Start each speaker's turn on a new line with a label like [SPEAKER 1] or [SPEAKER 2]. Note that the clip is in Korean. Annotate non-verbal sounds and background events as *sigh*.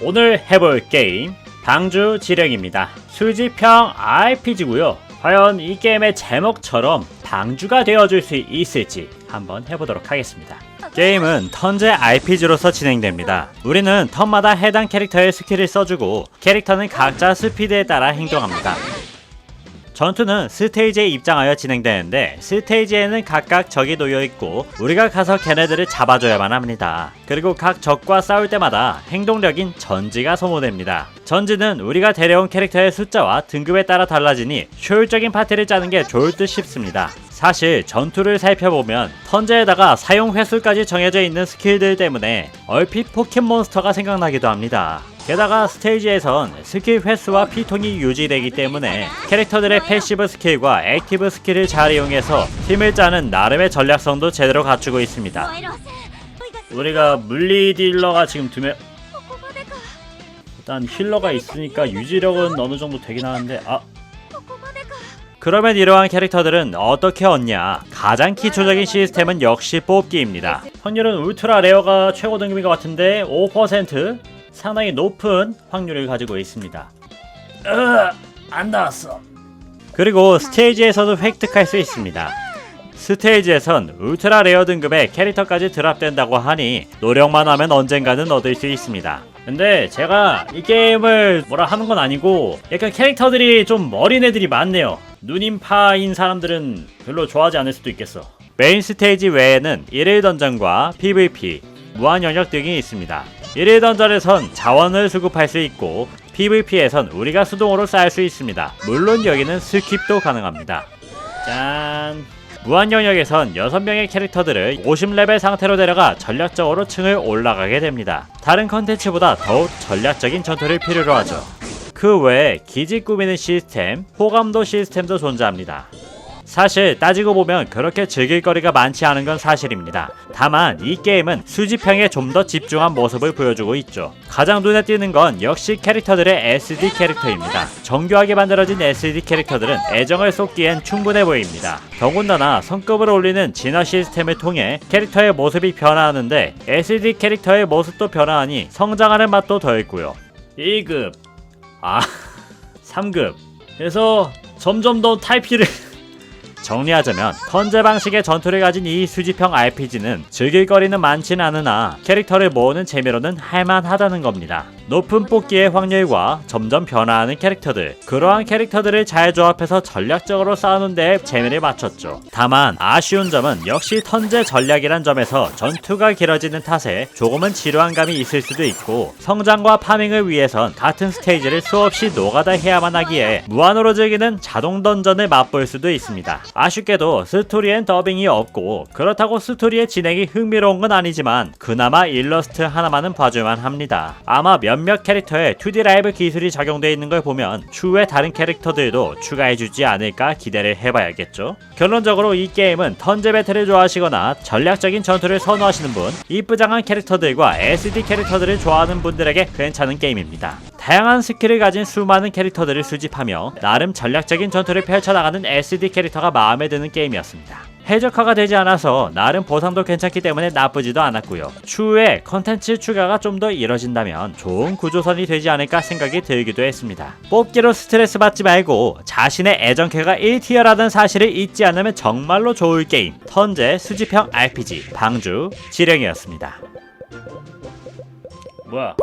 [SPEAKER 1] 오늘 해볼 게임 방주 지령입니다. 수지평 RPG고요. 과연 이 게임의 제목처럼 방주가 되어줄 수 있을지 한번 해보도록 하겠습니다. 게임은 턴제 RPG로서 진행됩니다. 우리는 턴마다 해당 캐릭터의 스킬을 써주고 캐릭터는 각자 스피드에 따라 행동합니다. 전투는 스테이지에 입장하여 진행되는데 스테이지에는 각각 적이 놓여 있고 우리가 가서 걔네들을 잡아줘야만 합니다. 그리고 각 적과 싸울 때마다 행동력인 전지가 소모됩니다. 전지는 우리가 데려온 캐릭터의 숫자와 등급에 따라 달라지니 효율적인 파티를 짜는 게 좋을 듯 싶습니다. 사실 전투를 살펴보면 턴제에다가 사용 횟수까지 정해져 있는 스킬들 때문에 얼핏 포켓몬스터가 생각나기도 합니다. 게다가 스테이지에선 스킬 횟수와 피통이 유지되기 때문에 캐릭터들의 패시브 스킬과 액티브 스킬을 잘 이용해서 팀을 짜는 나름의 전략성도 제대로 갖추고 있습니다. 우리가 물리 딜러가 지금 두 명, 일단 힐러가 있으니까 유지력은 어느 정도 되긴 하는데 아 그러면 이러한 캐릭터들은 어떻게 얻냐? 가장 기초적인 시스템은 역시 뽑기입니다. 확률은 울트라 레어가 최고 등급인 것 같은데 5% 상당히 높은 확률을 가지고 있습니다. 으, 안 나왔어. 그리고 스테이지에서도 획득할 수 있습니다. 스테이지에선 울트라 레어 등급의 캐릭터까지 드랍된다고 하니 노력만 하면 언젠가는 얻을 수 있습니다. 근데 제가 이 게임을 뭐라 하는 건 아니고 약간 캐릭터들이 좀 어린 애들이 많네요. 누님파인 사람들은 별로 좋아하지 않을 수도 있겠어. 메인 스테이지 외에는 1일 던전과 PVP, 무한 영역 등이 있습니다. 1일 던전에선 자원을 수급할 수 있고 PVP에선 우리가 수동으로 쌓을 수 있습니다. 물론 여기는 스킵도 가능합니다. 짠. 무한 영역에선 6명의 캐릭터들을 50레벨 상태로 데려가 전략적으로 층을 올라가게 됩니다. 다른 컨텐츠보다 더욱 전략적인 전투를 필요로 하죠. 그 외에 기지 꾸미는 시스템, 호감도 시스템도 존재합니다. 사실 따지고 보면 그렇게 즐길 거리가 많지 않은 건 사실입니다. 다만 이 게임은 수집형에 좀 더 집중한 모습을 보여주고 있죠. 가장 눈에 띄는 건 역시 캐릭터들의 SD 캐릭터입니다. 정교하게 만들어진 SD 캐릭터들은 애정을 쏟기엔 충분해 보입니다. 더군다나 성급을 올리는 진화 시스템을 통해 캐릭터의 모습이 변화하는데 SD 캐릭터의 모습도 변화하니 성장하는 맛도 더했고요. 2급, 아 *laughs* 3급. 그래서 점점 더 탈피를 정리하자면 턴제 방식의 전투를 가진 이 수집형 RPG는 즐길 거리는 많진 않으나 캐릭터를 모으는 재미로는 할만하다는 겁니다. 높은 뽑기의 확률과 점점 변화하는 캐릭터들 그러한 캐릭터들을 잘 조합해서 전략적으로 싸우는 데 재미를 맞췄죠. 다만 아쉬운 점은 역시 턴제 전략이란 점에서 전투가 길어지는 탓에 조금은 지루한 감이 있을 수도 있고 성장과 파밍을 위해선 같은 스테이지를 수없이 노가다 해야만 하기에 무한으로 즐기는 자동 던전을 맛볼 수도 있습니다. 아쉽게도 스토리엔 더빙이 없고 그렇다고 스토리의 진행이 흥미로운 건 아니지만 그나마 일러스트 하나만은 봐줄만 합니다. 아마 몇몇 캐릭터에 2D 라이브 기술이 적용되어 있는 걸 보면 추후에 다른 캐릭터들도 추가해주지 않을까 기대를 해봐야겠죠. 결론적으로 이 게임은 턴제 배틀을 좋아하시거나 전략적인 전투를 선호하시는 분, 이쁘장한 캐릭터들과 SD 캐릭터들을 좋아하는 분들에게 괜찮은 게임입니다. 다양한 스킬을 가진 수많은 캐릭터들을 수집하며 나름 전략적인 전투를 펼쳐나가는 SD 캐릭터가 마음에 드는 게임이었습니다. 해적화가 되지 않아서 나름 보상도 괜찮기 때문에 나쁘지도 않았고요. 추후에 컨텐츠 추가가 좀 더 이뤄진다면 좋은 구조선이 되지 않을까 생각이 들기도 했습니다. 뽑기로 스트레스 받지 말고 자신의 애정캐가 1티어라는 사실을 잊지 않으면 정말로 좋을 게임 턴제 수집형 RPG 방주 지령이었습니다. 뭐야?